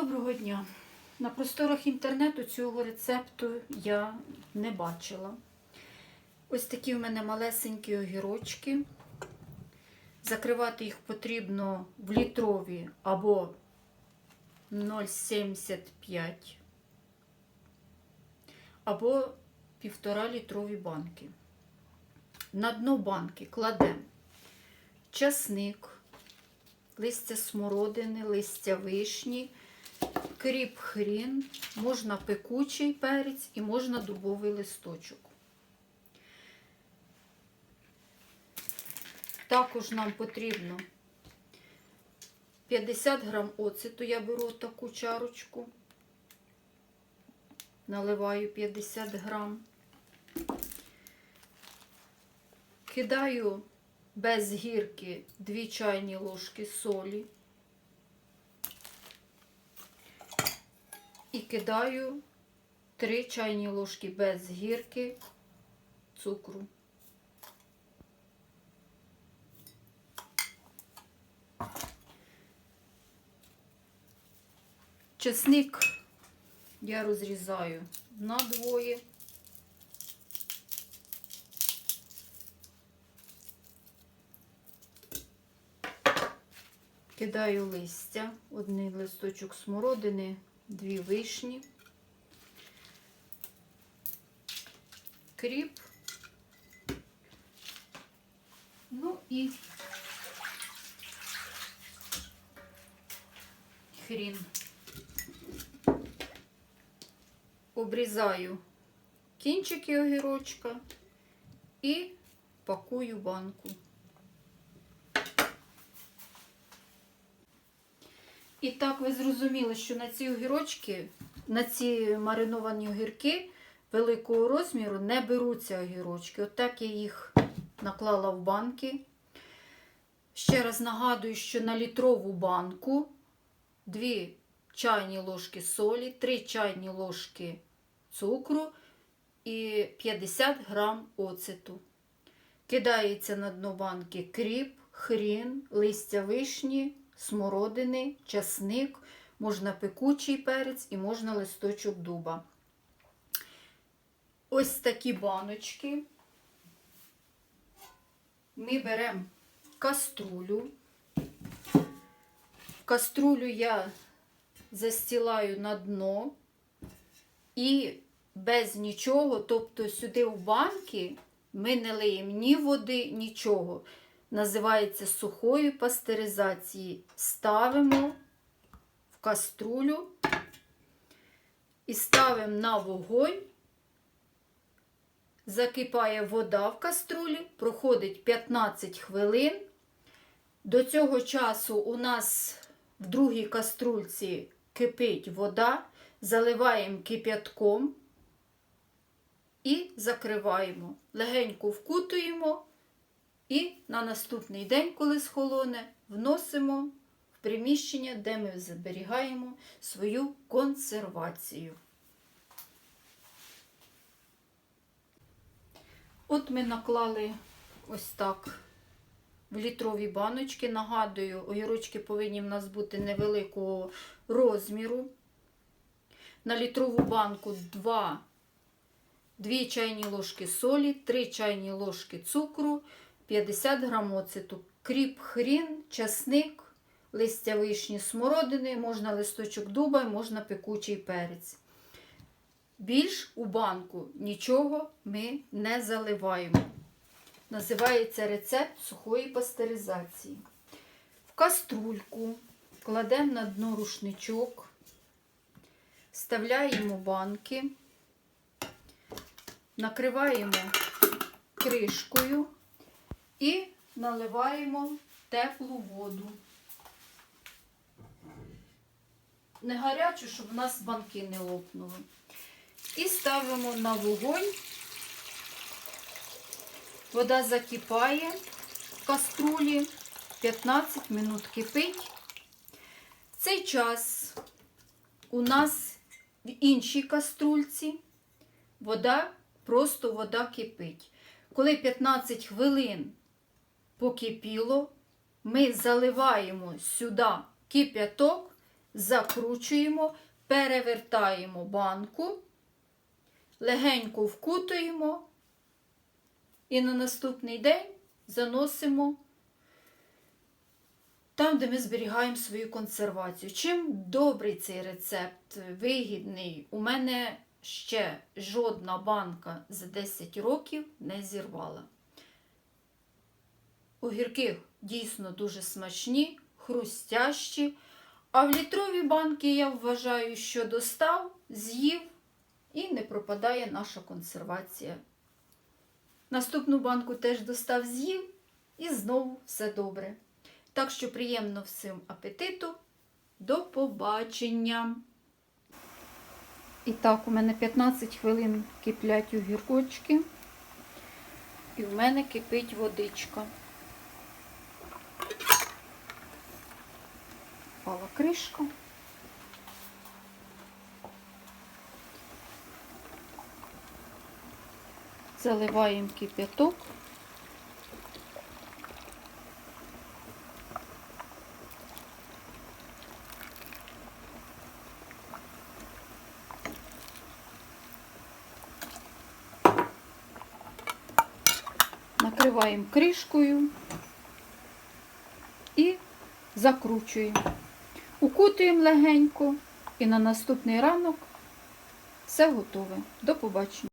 Доброго дня. На просторах інтернету цього рецепту я не бачила. Ось такі в мене малесенькі огірочки. Закривати їх потрібно в літрові або 0,75 або 1,5 літрові банки. На дно банки кладемо часник, листя смородини, листя вишні, кріп хрін, можна пекучий перець і можна дубовий листочок. Також нам потрібно 50 грам оцету, я беру таку чарочку, наливаю 50 грам. Кидаю без гірки 2 чайні ложки солі і кидаю 3 чайні ложки без гірки цукру. Чесник я розрізаю на двоє. Кидаю листя, один листочок смородини, дві вишні, кріп, ну і хрін. Обрізаю кінчики огірочка і пакую банку. І так ви зрозуміли, що на ці огірочки, на ці мариновані огірки великого розміру не беруться огірочки. Отак я їх наклала в банки. Ще раз нагадую, що на літрову банку 2 чайні ложки солі, 3 чайні ложки цукру і 50 грам оцету. Кидається на дно банки кріп, хрін, листя вишні, смородини, часник, можна пекучий перець і можна листочок дуба. Ось такі баночки. Ми беремо каструлю. Каструлю я застілаю на дно і без нічого, тобто сюди в банки ми не лиємо ні води, нічого називається сухої пастеризації. Ставимо в каструлю і ставимо на вогонь. Закипає вода в каструлі, проходить 15 хвилин. До цього часу у нас в другій каструльці кипить вода, заливаємо кип'ятком і закриваємо. Легенько вкутуємо. І на наступний день, коли схолоне, вносимо в приміщення, де ми зберігаємо свою консервацію. От ми наклали ось так в літрові баночки. Нагадую, огірочки повинні в нас бути невеликого розміру. На літрову банку 2, 2 чайні ложки солі, 3 чайні ложки цукру. 50 грам оцету, кріп, хрін, часник, листя вишні, смородини, можна листочок дуба, можна пекучий перець. Більш у банку нічого ми не заливаємо. Називається рецепт сухої пастеризації. В каструльку кладемо на дно рушничок, вставляємо банки, накриваємо кришкою. І наливаємо теплу воду. Не гарячу, щоб у нас банки не лопнули. І ставимо на вогонь. Вода закипає в каструлі, 15 минут кипить. В цей час у нас в іншій каструльці вода, просто вода кипить. Коли 15 хвилин покипіло, ми заливаємо сюди кип'яток закручуємо, перевертаємо банку, легенько вкутуємо і на наступний день заносимо там, де ми зберігаємо свою консервацію. Чим добрий цей рецепт, вигідний, у мене ще жодна банка за 10 років не зірвала. Огірки дійсно дуже смачні, хрустящі. А в літрові банки я вважаю, що достав, з'їв і не пропадає наша консервація. Наступну банку теж достав, з'їв і знову все добре. Так що приємно всім апетиту. До побачення! І так, у мене 15 хвилин киплять огіркочки. І в мене кипить водичка. Пала кришка. Заливаємо кипяток. Накриваємо кришкою і закручуємо. Укутуємо легенько і на наступний ранок все готове. До побачення.